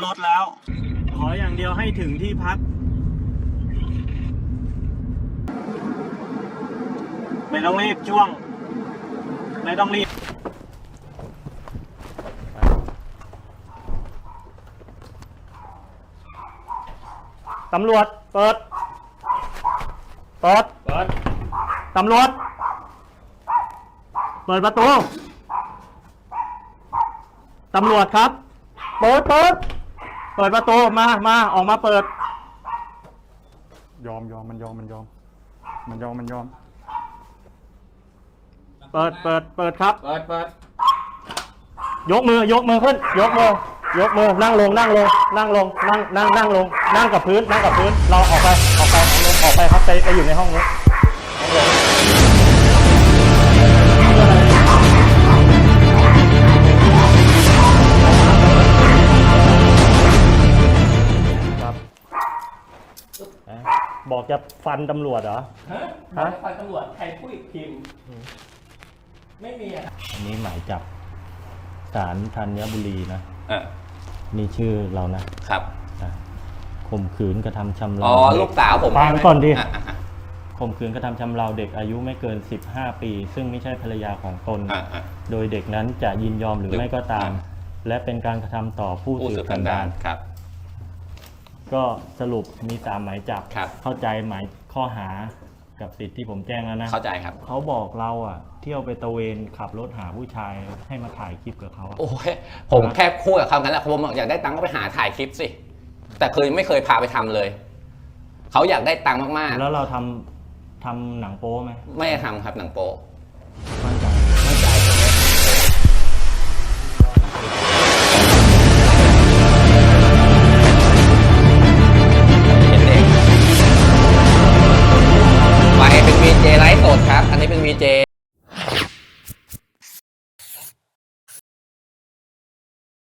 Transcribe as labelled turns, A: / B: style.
A: แล้ว ขออย่างเดียวให้ถึงที่พัก ไม่ต้องรีบช่วง ไม่ต้องรีบตำรวจ เปิด เปิด
B: เปิด
A: ตำรวจ เปิดประตู ตำรวจครับ เปิด เปิด เปิดประตูมามาออกมาเปิด
C: ยอมยอมมันยอมมันยอม มันยอมมันยอม
A: เปิดเปิดเปิดครับ
B: เปิดเปิด
A: ยกมือยกมือขึ้น ยกมือยกมือนั่งลงนั่งลงนั่งลงนั่งนั่งนั่งลงนั่งกับพื้นนั่งกับพื้นเราออกไปออกไปออกไปครับไปไปอยู่ในห้องนู้น บอกจะฟันตำรวจเหรอ
B: ฮะ
A: ฮะ
B: ฟันตำรวจใครพูดอีกพิมพ์ ไม่มีอะ
A: อันนี้หมายจับศาลธัญบุรีนะ
B: เออ
A: นี่ชื่อเรานะ
B: ครับ
A: นะข่มขืนกระทำชำเรา
B: อ๋อ
A: เด็
B: ลูกสาวผม
A: ฟัง
B: ใช่ไหม
A: ก่อนดิะะ
B: อะ
A: ข่มขืนกระทำชำเราเด็กอายุไม่เกิน 15 ปี ซึ่งไม่ใช่ภรรยาของตน
B: อะอะ
A: โดยเด็กนั้นจะยินยอมหรือ
B: หรือ
A: ไม่ก็ตาม
B: อ่า
A: และเป็นการกระทำต่อผู้
B: ผู้
A: สื
B: สื
A: บบสั
B: สั
A: น
B: น
A: ดา
B: ดานนครับ
A: ก็สรุปมีสามหมายจับ
B: ครับ
A: เข้าใจหมายข้อหากับสิทธิ์ที่ผมแจ้งแล้วนะ
B: เข้าใจครับ
A: เขาบอกเราอะ เที่ยวไปตระเวนขับรถหาผู้ชายให้มาถ่ายคลิปกับเขาอะ
B: โอ้ยผมแค่พูดกับเขากันแหละผมบอกอยากได้ตังค์ก็ไปหาถ่ายคลิปสิ แต่เคยไม่เคยพาไปทำเลย เขาอยากได้ตังค์มาก
A: แล้วเราทำทำหนังโป๊ไหม
B: ๆ ไม่ได้ทำครับหนังโป๊ พี่เจ